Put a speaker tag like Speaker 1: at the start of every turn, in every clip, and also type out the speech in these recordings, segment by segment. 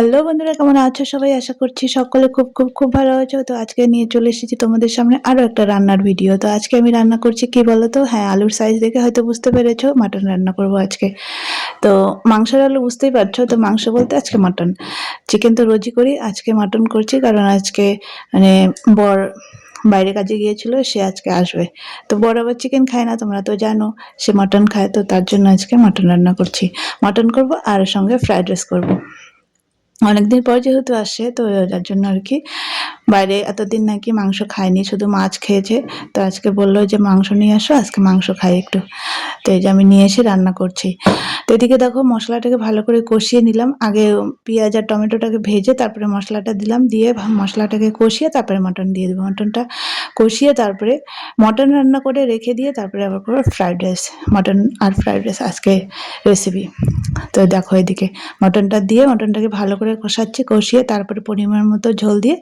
Speaker 1: Hello বন্ধুরা, কেমন আছো সবাই? আশা করছি সকলে খুব খুব খুব ভালো আছো। তো আজকে নিয়ে চলে এসেছি তোমাদের সামনে আরও একটা রান্নার ভিডিও তো আজকে আমি রান্না করছি কি বলো তো হ্যাঁ আলুর সাইজ দেখে হয়তো বুঝতে পেরেছ মাটন রান্না করব আজকে। তো মাংসের আলু বুঝতেই পারছ, তো মাংস বলতে আজকে মাটন চিকেন তো রোজই করি, আজকে মাটন করছি কারণ আজকে মানে বর বাইরে কাজে গিয়েছিল, সে আজকে আসবে। তো বড় আবার চিকেন খায় না, তোমরা তো জানো, সে মাটন খায়, তো তার জন্য আজকে মাটন রান্না করছি। মাটন করব আর সঙ্গে ফ্রাইড রাইস করব। অনেকদিন পর যেহেতু আসে, তো যার জন্য আর কি বাইরে এতদিন নাকি মাংস খায়নি শুধু মাছ খেয়েছে। তো আজকে বলল যে, মাংস নিয়ে আসো, আজকে মাংস খাই একটু। তো এই যে আমি নিয়ে এসে রান্না করছি। তো এদিকে দেখো মশলাটাকে ভালো করে কষিয়ে নিলাম। আগে পেঁয়াজ আর টমেটোটাকে ভেজে তারপরে মশলাটা দিলাম, দিয়ে মশলাটাকে কষিয়ে তারপরে মটন দিয়ে দেবো। মটনটা কষিয়ে তারপরে মটন রান্না করে রেখে দিয়ে তারপরে আবার করব ফ্রাইড রাইস মটন আর ফ্রাইড রাইস আজকে রেসিপি তো দেখো এদিকে মটনটা দিয়ে মটনটাকে ভালো করে কষাচ্ছি, কষিয়ে তারপরে পরিমাণ মতো ঝোল দিয়ে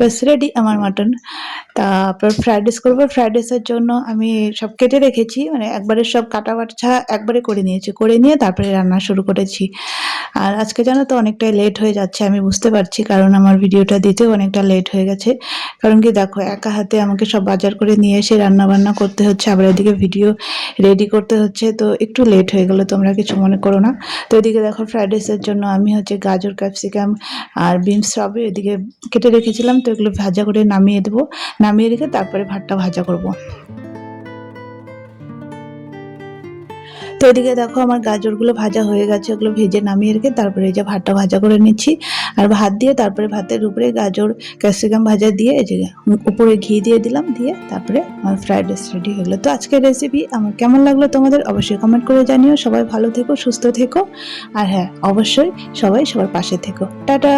Speaker 1: বেশ রেডি আমার মাটন। তারপর ফ্রাইড রাইস করব। ফ্রাইড রাইসের জন্য আমি সব কেটে রেখেছি। মানে একবারে সব কাটা বাছা একবারে করে নিয়েছি। করে নিয়ে তারপরে রান্না শুরু করেছি। আর আজকে জানো তো অনেকটাই লেট হয়ে যাচ্ছে, আমি বুঝতে পারছি। কারণ আমার ভিডিওটা দিতেও অনেকটা লেট হয়ে গেছে। কারণ কি দেখো, একা হাতে আমাকে সব বাজার করে নিয়ে এসে রান্না বান্না করতে হচ্ছে। আবার এদিকে ভিডিও রেডি করতে হচ্ছে। তো একটু লেট হয়ে গেলো, তোমরা কিছু মনে করো না। তো এদিকে দেখো ফ্রাইড রাইসের জন্য আমি হচ্ছে গাজর ক্যাপসিকাম আর বিনস সব এদিকে কেটে রেখেছিলাম। তো এগুলো ভাজা করে নামিয়ে দেবো। নামিয়ে রেখে তারপরে ভাতটা ভাজা করব। তো এদিকে দেখো আমার গাজরগুলো ভাজা হয়ে গেছে, ওগুলো ভেজে নামিয়ে রেখে তারপরে এই যে ভাতটা ভাজা করে নিচ্ছি। আর ভাত দিয়ে তারপরে ভাতের উপরে গাজর, ক্যাপসিকাম ভাজা দিয়ে এই যে উপরে ঘি দিয়ে দিলাম, দিয়ে তারপরে আমার ফ্রাইড রাইস রেডি হয়ে গেলো। তো আজকের রেসিপি আমার কেমন লাগল তোমাদের অবশ্যই কমেন্ট করে জানিও। সবাই ভালো থেকো, সুস্থ থেকো। আর হ্যাঁ অবশ্যই সবাই সবার পাশে থেকো। টাটা!